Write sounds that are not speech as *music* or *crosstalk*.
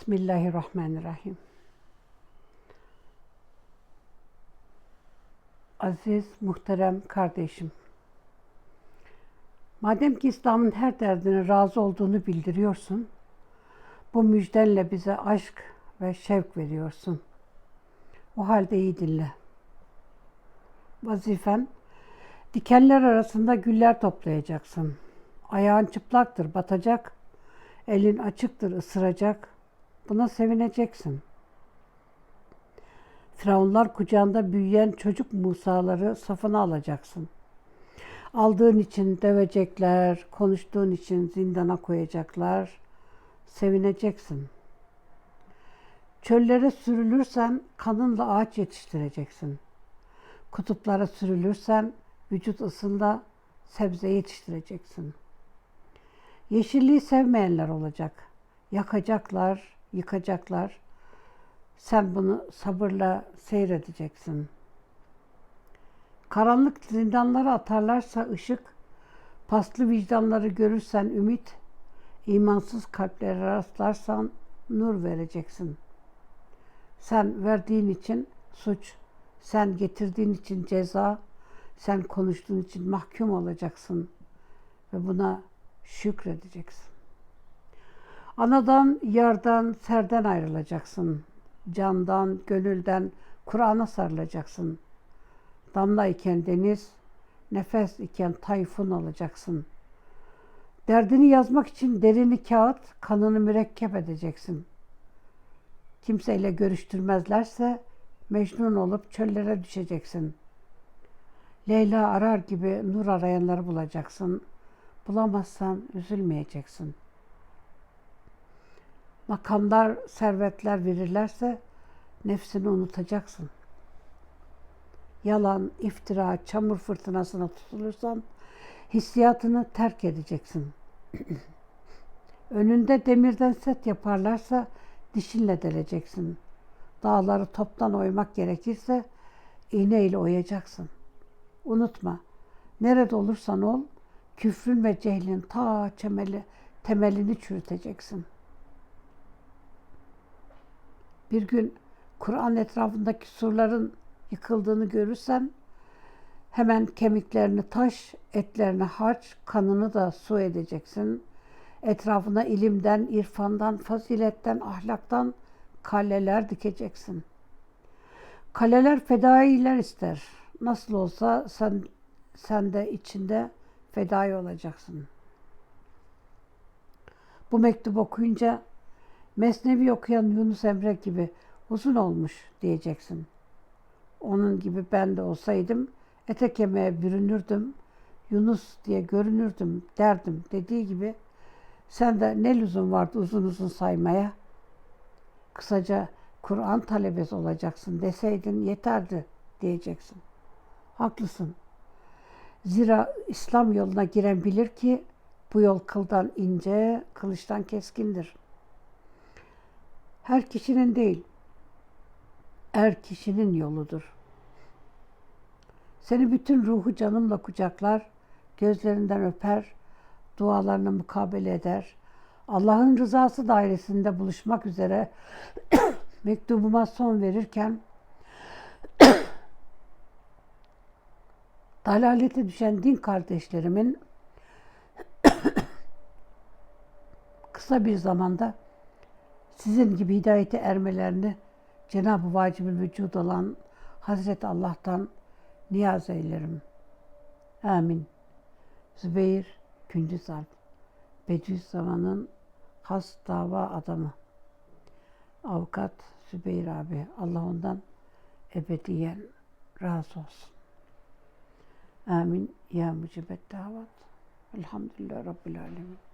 Bismillahirrahmanirrahim. Aziz, muhterem kardeşim. Madem ki İslam'ın her derdine razı olduğunu bildiriyorsun, bu müjdenle bize aşk ve şevk veriyorsun. O halde iyi dinle. Vazifen, dikenler arasında güller toplayacaksın. Ayağın çıplaktır, batacak. Elin açıktır, ısıracak. Buna sevineceksin. Firavunlar kucağında büyüyen çocuk Musa'ları safına alacaksın. Aldığın için dövecekler, konuştuğun için zindana koyacaklar. Sevineceksin. Çöllere sürülürsen kanınla ağaç yetiştireceksin. Kutuplara sürülürsen vücut ısında sebze yetiştireceksin. Yeşilliği sevmeyenler olacak. Yakacaklar, yıkacaklar. Sen bunu sabırla seyredeceksin. Karanlık zindanlara atarlarsa ışık, paslı vicdanları görürsen ümit, imansız kalplere rastlarsan nur vereceksin. Sen verdiğin için suç, sen getirdiğin için ceza, sen konuştuğun için mahkum olacaksın ve buna şükredeceksin. Anadan, yardan, serden ayrılacaksın. Candan, gönülden, Kur'an'a sarılacaksın. Damla iken deniz, nefes iken tayfun olacaksın. Derdini yazmak için derini kağıt, kanını mürekkep edeceksin. Kimseyle görüştürmezlerse mecnun olup çöllere düşeceksin. Leyla arar gibi nur arayanları bulacaksın. Bulamazsan üzülmeyeceksin. Makamlar, servetler verirlerse nefsini unutacaksın. Yalan, iftira, çamur fırtınasına tutulursan hissiyatını terk edeceksin. *clears throat* Önünde demirden set yaparlarsa dişinle deleceksin. Dağları toptan oymak gerekirse iğneyle oyacaksın. Unutma, nerede olursan ol, küfrün ve cehlin ta temeli, temelini çürüteceksin. Bir gün Kur'an etrafındaki surların yıkıldığını görürsen hemen kemiklerini taş, etlerini harç, kanını da su edeceksin. Etrafına ilimden, irfandan, faziletten, ahlaktan kaleler dikeceksin. Kaleler fedailer ister. Nasıl olsa sen sen de içinde fedai olacaksın. Bu mektup okuyunca Mesnevi okuyan Yunus Emre gibi uzun olmuş diyeceksin. Onun gibi ben de olsaydım ete kemiğe bürünürdüm, Yunus diye görünürdüm derdim dediği gibi sen de ne lüzum vardı uzun uzun saymaya? Kısaca Kur'an talebesi olacaksın deseydin yeterdi diyeceksin. Haklısın. Zira İslam yoluna giren bilir ki bu yol kıldan ince, kılıçtan keskindir. Her kişinin değil, er kişinin yoludur. Seni bütün ruhu canımla kucaklar, gözlerinden öper, dualarını mukabele eder. Allah'ın rızası dairesinde buluşmak üzere *coughs* mektubuma son verirken *coughs* dalalete düşen din kardeşlerimin *coughs* kısa bir zamanda sizin gibi hidayete ermelerini Cenab-ı Vacibül Vücud olan Hazreti Allah'tan niyaz eylerim. Amin. Zübeyir Alp Bediüzzaman'ın has dava adamı. Avukat Zübeyir abi. Allah ondan ebediyen razı olsun. Amin. Ya mücibet davat. Elhamdülillah Rabbil Alemin.